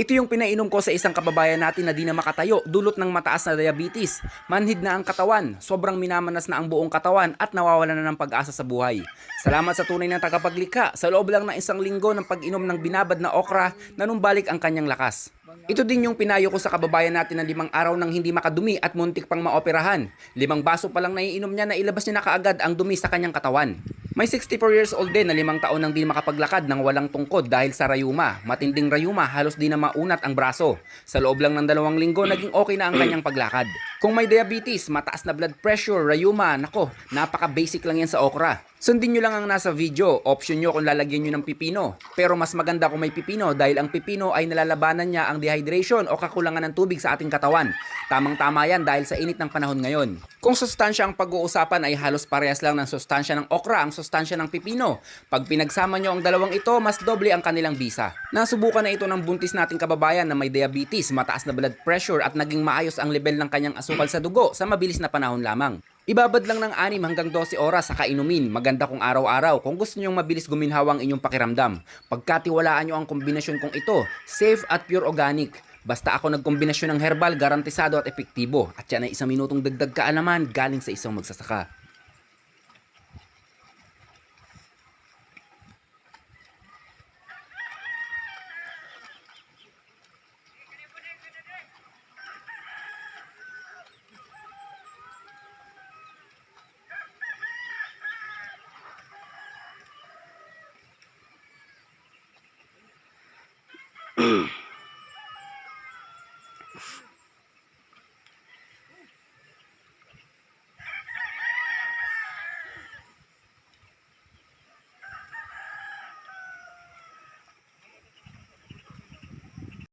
Ito yung pinainom ko sa isang kababayan natin na di na makatayo dulot ng mataas na diabetes. Manhid na ang katawan, sobrang minamanas na ang buong katawan at nawawalan na ng pag-asa sa buhay. Salamat sa tunay na tagapaglikha. Sa loob lang ng isang linggo ng pag-inom ng binabad na okra, nanumbalik ang kanyang lakas. Ito din yung pinayo ko sa kababayan natin na limang araw nang hindi makadumi at muntik pang maoperahan. Limang baso pa lang naiinom niya na ilabas niya na kaagad ang dumi sa kanyang katawan. May 64 years old din na limang taon nang di makapaglakad ng walang tungkod dahil sa rayuma. Matinding rayuma, halos di na maunat ang braso. Sa loob lang ng dalawang linggo, naging okay na ang kanyang paglakad. Kung may diabetes, mataas na blood pressure, rayuma, nako, napaka-basic lang yan sa okra. Sundin nyo lang ang nasa video, option nyo kung lalagyan nyo ng pipino. Pero mas maganda kung may pipino dahil ang pipino ay nalalabanan niya ang dehydration o kakulangan ng tubig sa ating katawan. Tamang-tama yan dahil sa init ng panahon ngayon. Kung sustansya ang pag-uusapan ay halos parehas lang ng sustansya ng okra ang sustansya ng pipino. Pag pinagsama nyo ang dalawang ito, mas doble ang kanilang bisa. Nasubukan na ito ng buntis nating kababayan na may diabetes, mataas na blood pressure at naging maayos ang level ng kanyang asukal sa dugo sa mabilis na panahon lamang. Ibabad lang ng 6 hanggang 12 oras sa kainumin. Maganda kung araw-araw kung gusto nyong mabilis guminhawa ang inyong pakiramdam. Pagkatiwalaan nyo ang kombinasyon kong ito, safe at pure organic. Basta ako nagkombinasyon ng herbal, garantisado at epektibo. At yan ay isang minutong dagdag kaalaman galing sa isang magsasaka. Mm-hmm.